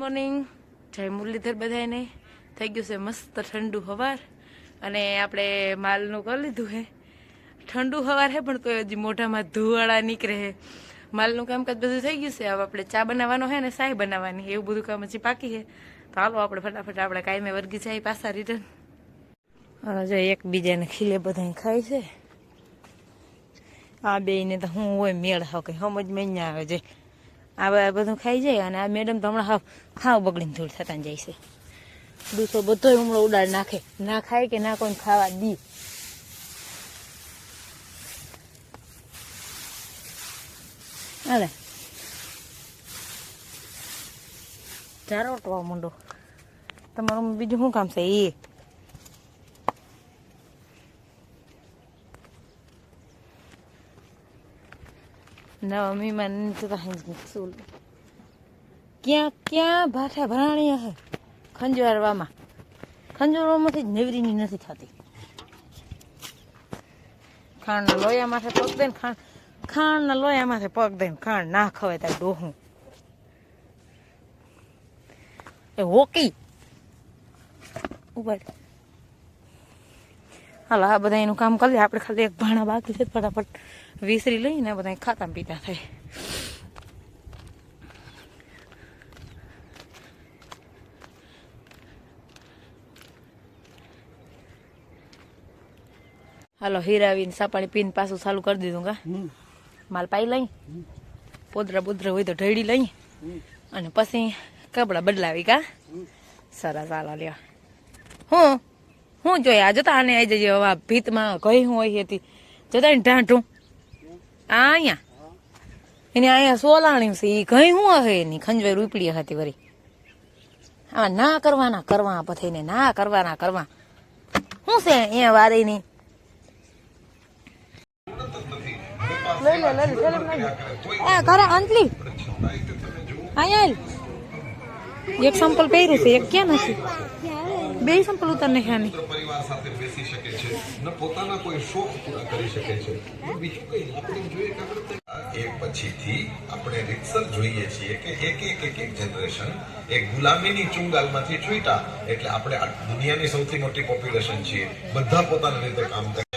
Morning જય મુરલીધર બધાને થઈ ગયું છે મસ્ત ઠંડુ હવાર. અને આપણે માલનું કરી લીધું હે. ઠંડુ હવાર હે, પણ તો હજી મોઢામાં ધુવાળા નીકળે હે. માલનું કામકાજ બધું થઈ ગયું છે. હવે આપણે ચા બનાવવાનો છે ને સાય બનાવવાની. એવું બધું કામ હજી બાકી હે. તો હાલો આપણે ફટાફટ આપણે કાયમે વર્ગી જાય પાછા રિટર્ન. જો એકબીજાને ખીલે બધા ખાય છે. આ બેને તો હું હોય મેળ હાવ કઈ સમજમાં આવે છે. આ બધું ખાઈ જાય અને આ મેડમ તો હમણાં હાવ હાવ બગડીને ધૂળ થતા જાય છે. દૂધો બધો હમણાં ઉડાડ નાખે. ના ખાય કે ના કોઈ ખાવા દી. અરે ચારો ટવા માંડો. તમારું બીજું શું કામ છે? એ નવા મહેમાન તો ક્યાં ક્યાં ભાઠા ભરાણી હે ખંજવારવામાં ખંજવારવામાંથી જ નેવરીની નથી થતી ખાંડના લોયા માથે પગ દઈને ખાંડ ખાંડના લોયા માથે પગ દઈને ખાંડ ના ખવાય ત્યાં ડોહું એ હોકી ઉપર હાલો, આ બધા એનું કામ કરી આપણે ખાલી એક ભાણા બાકી છે, ફટાફટ. વિસરી લઈને બધા ખાતા પીતા થાય. હાલો હીરાવીને સાપાણી પીને પાછું ચાલુ કરી દીધું કા? માલ પાઈ લઈ. પોદરા બોદરા હોય તો ઢળી લઈ. અને પછી કપડા બદલાવી કા? સરસ હાલો લ્યો. હું હું જોઈએ આ જોતા આને આવી જઈએ ભીતમાં કઈ હું હોય હતી જોતા ને ઢાંઢું. આ અહીંયા એને અહીંયા સોલાણી છે એ ઘઈ હું હે? એની ખંજવાઈ રૂપડી હતી વરી. આમાં ના કરવાના, કરવા પછી ને કરવાના, કરવા. શું છે અહીંયા વારે ની લઈ અંતલી એક સંપલ પહેર્યું છે, એક ક્યાં નથી? બે સંપલ ઉતાર નાખ્યાની પરિવાર સાથે બેસી શકે છે ન પોતાના કોઈ શોખ પૂરા કરી શકે છે. બીજું કઈ આપણે જોઈએ કે આપણે એક પછીથી આપણે રીતસર જોઈએ છીએ કે એક એક એક એક જનરેશન એક ગુલામીની ચુંગાલમાંથી છૂટા. એટલે આપણે દુનિયાની સૌથી મોટી પોપ્યુલેશન છીએ. બધા પોતાની રીતે કામ કરે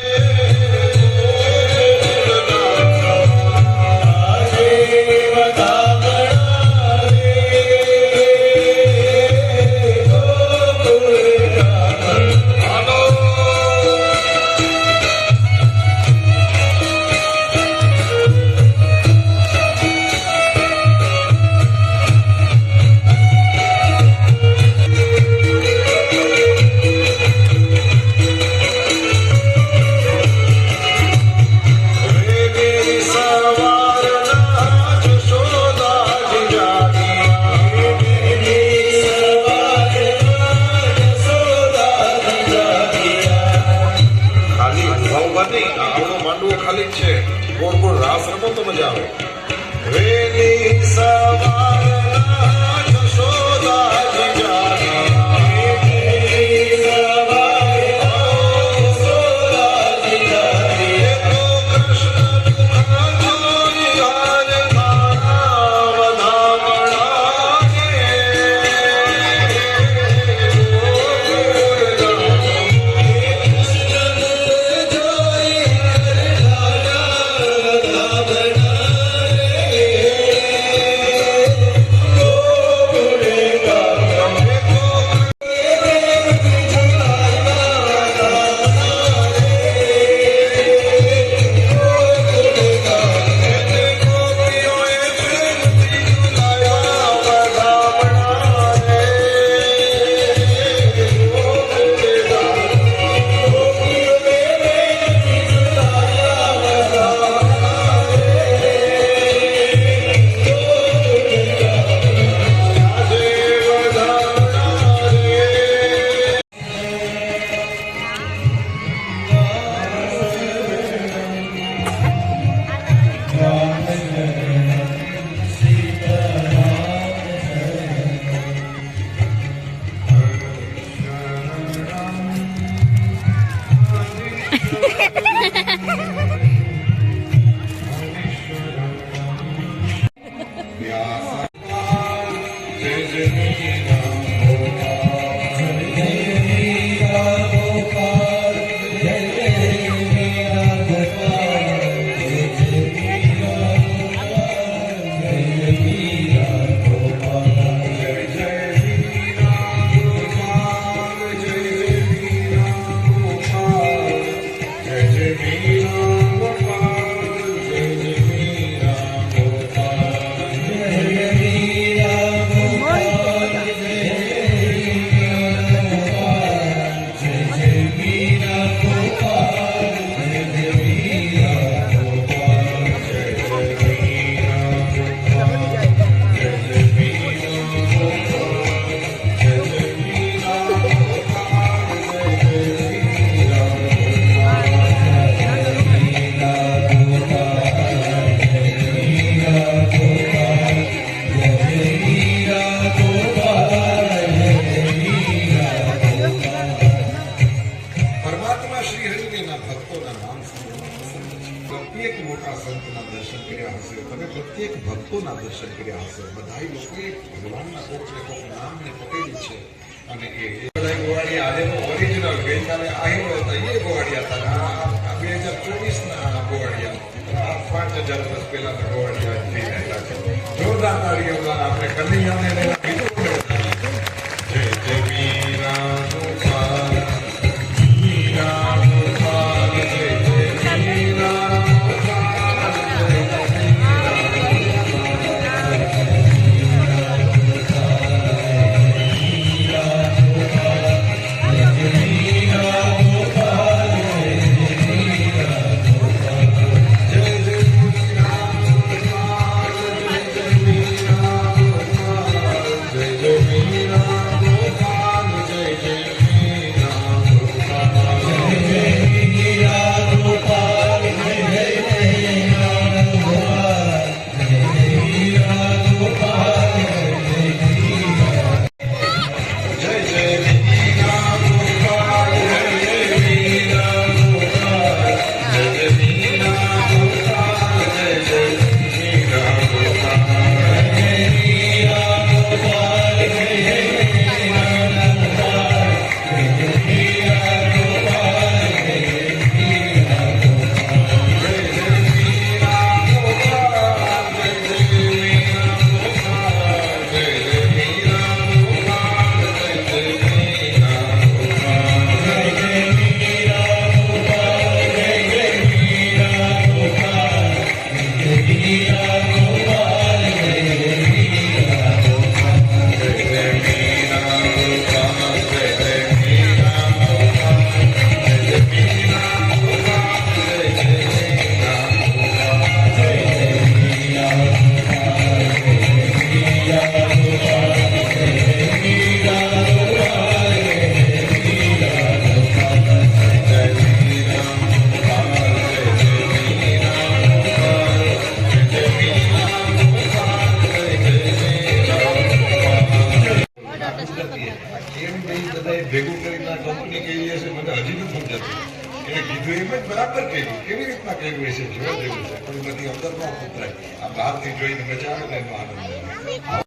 બરાબર કર્યું કેવી રીતના કર્યું હશે જોવા જેવું છે. પણ બધી અંદર ન ઉતરાય આ બહારથી જોઈને મજા આવે ને એનો આનંદ આવે.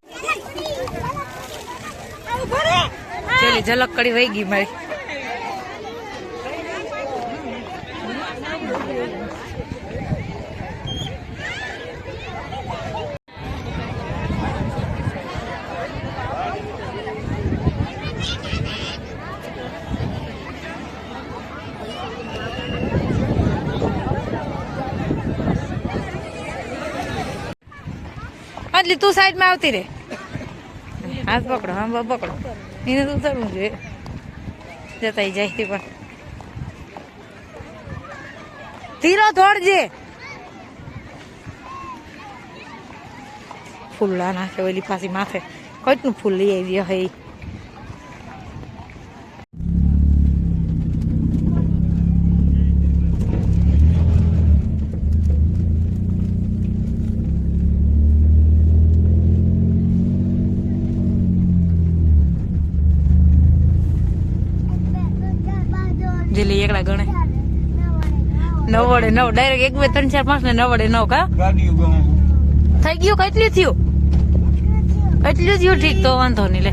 ચેલી ઝલક કડી વહી ગઈ મારી. એટલે તું સાઈડમાં આવતી રે. હાથ પકડો, હા પકડો. એને તો ઉતરવું જોઈએ. જતા જાય પણ. ધીરો દોડજે ફૂલા નાખે ઓલી પાછી માથે. કેટલું ફૂલ લઈ આવી હે. નવ ડાયરેક્ટ એક બે ત્રણ ચાર પાંચ ને નવડે નવ કા? થઈ ગયું? કેટલું થયું? કેટલું થયું? ઠીક તો વાંધો નહીં લે.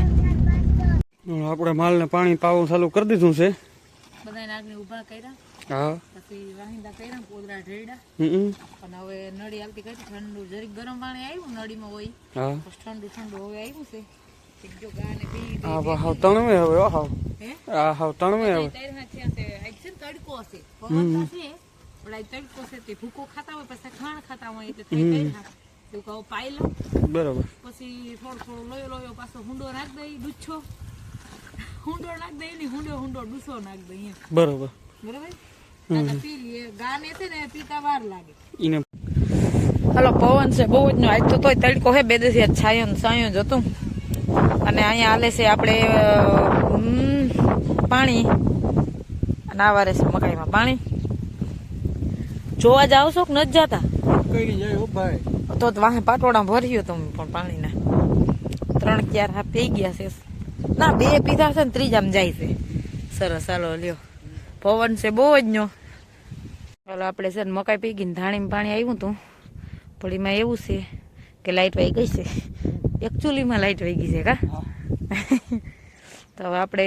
આપણે માલને પાણી પાવું ચાલુ કરી દીધું છે. બધા નાગને ઊભા કર્યા. હા. પછી વાહિંદા કર્યા પોદરા ઢેડા અને હવે નળી આવતી કઈ ઠંડુ જરીક ગરમ પાણી આવ્યું નળીમાં હોય. હા. ઠંડુ ઠંડુ હવે આવ્યું છે. જો ગાને પી આ બા હાવ તણવે હવે હો હાવ. હે? તણવે હવે. તૈયાર છે. આજ છે તડકો હશે. પવન છે આજ તડકો છે તે ભૂકો ખાતા હોય પછી ખાણ ખાતા હોય એટલે થઈ તૈયાર એવું કહું પાઈ લો બરોબર. પછી થોડો થોડો લોયો લોયો પાછો હુંડો નાખ દઈ ડૂછો. હુંડો નાખ દઈ ને હુંડો હુંડો ડૂસો નાખ દઈ બરોબર. બરાબર? પી લઈએ ગાને છે ને પીતા વાર લાગે. ઈને હલો પવન છે બહુ જ નો આજ તો તોય તડકો હે બે દિવસ છાયો ને સાયો જ હતું. અને અહીંયા હાલે છે આપણે હમ, પાણી. અને આ વારે છે મકાઈમાં પાણી. જોવા જાવ છો કે નથી જતા? તો વાહ પાટોડા ભર્યું તમે પણ પાણીના. ત્રણ ચાર હા પી ગયા છે. ના બે પીધા છે ને ત્રીજામાં જાય છે. સરસ હાલો લ્યો. પવન છે બહુ જ નો ચાલો આપણે છે ને મકાઈ પી ગઈ ને ધાણીમાં પાણી આવ્યું હતું પણ એમાં એવું છે કે લાઈટ વાઈ ગઈ છે. એકચ્યુઅલીમાં લાઈટ વાઈ ગઈ છે કા? તો આપણે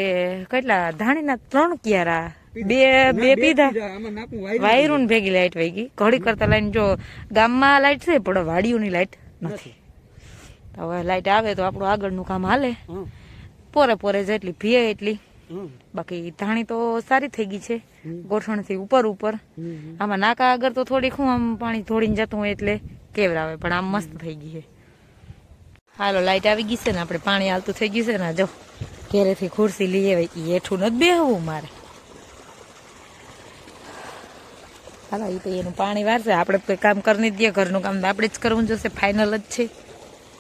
કેટલા? ધાણીના ત્રણ ક્યારા. બે બે પીધા. વાયરું ભેગી લાઈટ વહી ગઈ ઘડી કરતા લાઈન જો ગામમાં લાઈટ છે પણ વાડીઓની લાઈટ નથી. હવે લાઈટ આવે તો આપણું આગળનું કામ હાલે. પોરે પોરે જેટલી ભીએ એટલી. બાકી ધાણી તો સારી થઈ ગઈ છે. ગોઠણથી ઉપર ઉપર. આમાં નાકા આગળ તો થોડીક હું આમ પાણી થોડીને જતું હોય એટલે કેવરાવે પણ આમ મસ્ત થઈ ગઈ છે. હાલો લાઈટ આવી ગઈ છે ને આપણે પાણી હાલતું થઈ ગયું છે ને જો ઘેરેથી ખુરશી લઈ આવે ઈ હેઠું નથી બેહવું મારે. હાલો એ તો એનું પાણી વારશે આપણે કોઈ કામ કરી દઈએ ઘરનું કામ. આપણે જ કરવું જોશે ફાઇનલ જ છે.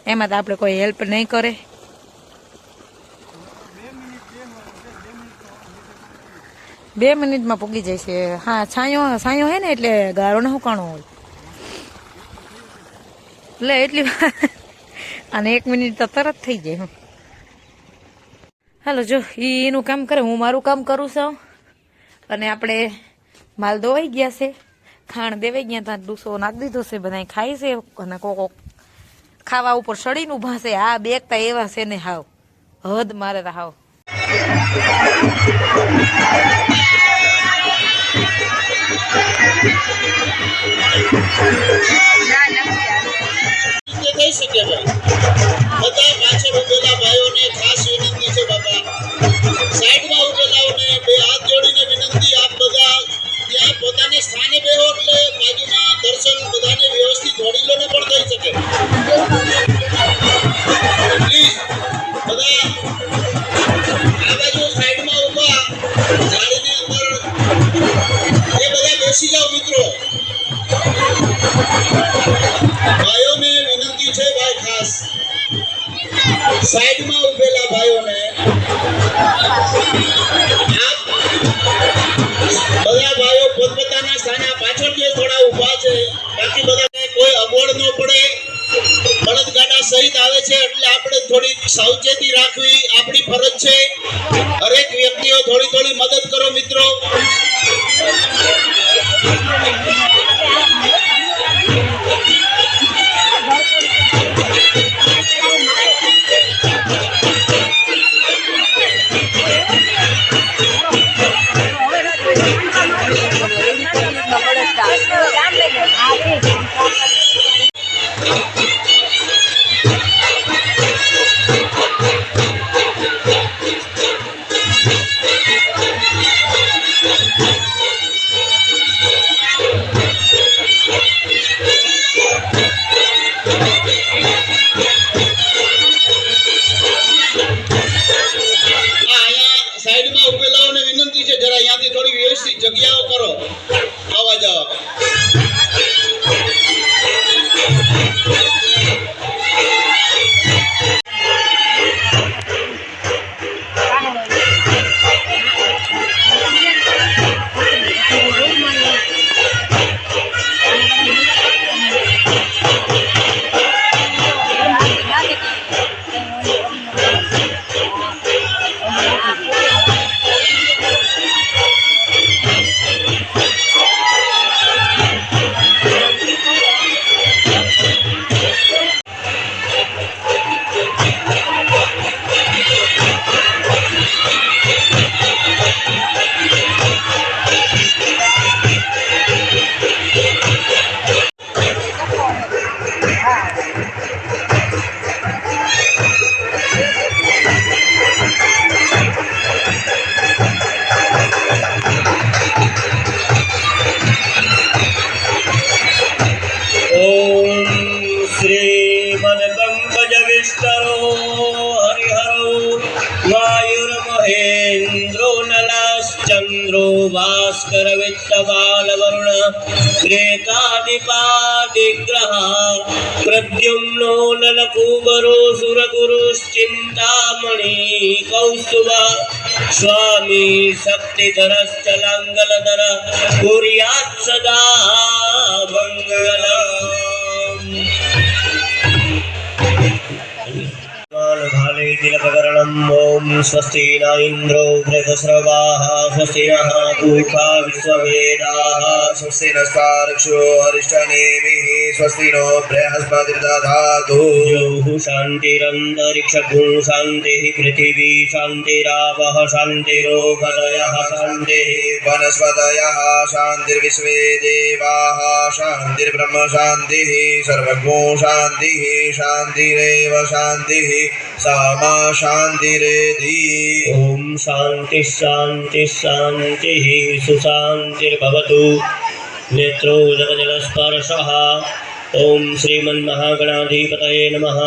એમાં તો આપણે કોઈ હેલ્પ નહીં કરે. બે મિનિટમાં પૂગી જાય છે હા, છાંયો છાંયો હે ને એટલે ગાળો ને હુકાણો હોય. એટલે એટલી અને એક મિનિટ તો તરત થઈ જાય, હું. હાલો, જો એનું કામ કરે. હું મારું કામ કરું છું. અને આપણે માલ ધોવાઈ ગયા છે. ખાણ દેવાઈ ગયા ત્યાં ડૂસો નાખી દીધો છે બધા ખાય છે અને કોકો ખાવા ઉપર સડીને ઊભા છે. આ બેગતા એવા છે ને હાવ. હદ મારે તો હાવ. ઉભેલા ખાસ વિનંતી છે બાપા. સાઈડમાં ઉભેલાઓને સાવચેતી રાખવી આપણી ફરજ છે. દરેક વ્યક્તિઓ થોડી થોડી મદદ કરો મિત્રો. ઉભેલાઓને વિનંતી છે જરા અહીંયાથી થોડી વ્યવસ્થિત જગ્યાઓ કરો. આવા જવા नलश्चन्द्रो भास्करवित्तबालवरुण प्रेतादिपादिग्रह प्रद्युम्नो नलकूबरो सुरगुरुश्चिन्तामणि कौस्तुभ स्वामी शक्तिधरश्च लाङ्गलधर कुर्यात् सदा मङ्गलम् भाले तिलककरणम् ॐ ॐ स्वस्ति न इन्द्रो वृधस्रवाः स्वस्ति नः पूषा विश्ववेदाः स्वस्ति नस्तार्क्ष्यो अरिष्टनेमिः स्वस्ति नो बृहस्पतिर्दधातु द्यौः शान्तिरन्तरिक्षगुं शान्तिः पृथिवी शान्तिरावः शान्तिरोगदयः शान्तिः वनस्पतयः शान्तिर्विश्वे देवाः शान्तिर्ब्रह्म शान्तिः सर्वगो शान्तिः शान्तिरेव शान्तिः सा મા શાંતિરેધી ઓમ શાંતિ શાંતિ શાંતિ સુશાંતિર્ભવતુ નેત્રોદકજલસ્પર્શ ઓમ શ્રીમન્મહાગણાધિપતયે નમઃ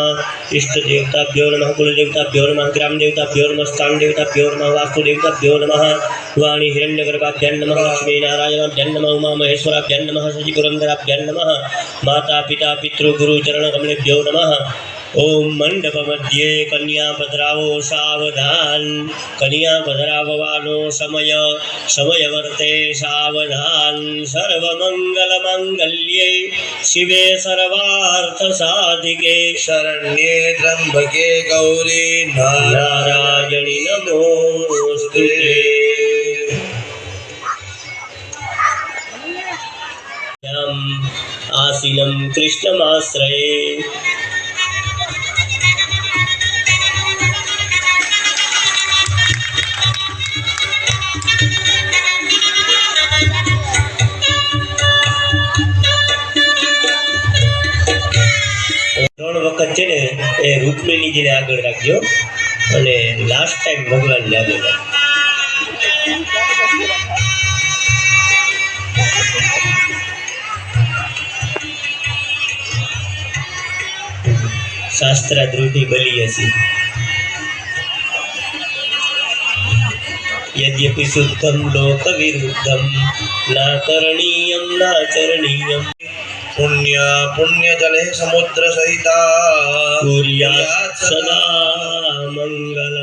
ઇષ્ટદેવતાભ્યો નમઃ કુલદેવતાભ્યો નમઃ ગ્રામદેવતાભ્યો નમઃ સ્થાનદેવતાભ્યો નમઃ વાસ્તુદેવતાભ્યો નમઃ વાણી હિરણ્યગર્ભાભ્યન નમઃ લક્ષ્મીનારાયણાભ્યન નમઃ ઉમા મહેશ્વરાભ્યન નમઃ સચિપુરંદરાભ્યન નમઃ માતા પિતા પિતૃગુરુ ચરણ કમલેભ્યો નમઃ ઓમ મંડપ મધ્યે કન્યા પધરાવો સાવધાન કન્યા પધરાવવાનો સમય સમય વર્તે સાવધાન સર્વમંગલ મંગલ્યે શિવે સર્વાર્થ સાધિકે શરણ્યે ત્રંબકે ગૌરી નારાયણી નમોસ્તે આસીનમ કૃષ્ણમાશ્રયે રૂકમિણીજીને આગળ રાખજો અને લાસ્ટ ટાઈમ ભગવાનને આગળ રાખજો શાસ્ત્ર ધ્રુતિ બલી હસી યદ્યપિ શુદ્ધમ લોક વિરુદ્ધમ ના કરણીયમ પુણ્ય પુણ્ય જલે સમુદ્ર સહિતા સદા મંગલ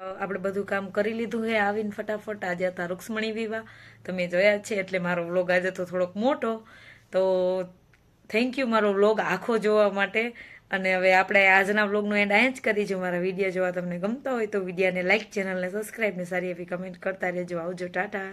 આપણે બધું કામ કરી લીધું હે આવીને ફટાફટ. આજે હતા રૂક્ષ્મણી વિવાહ. તમે જોયા છે, એટલે મારો વ્લોગ આજે તો થોડોક મોટો. તો થેન્ક યુ મારો વ્લોગ આખો જોવા માટે. અને હવે આપણે આજના વ્લોગનો એન્ડ અહીં જ કરી જો મારા વીડિયો જોવા તમને ગમતા હોય તો વિડીયાને લાઇક ચેનલને સબસ્ક્રાઈબ ને સારી એવી કમેન્ટ કરતા રહેજો. આવજો, ટાટા.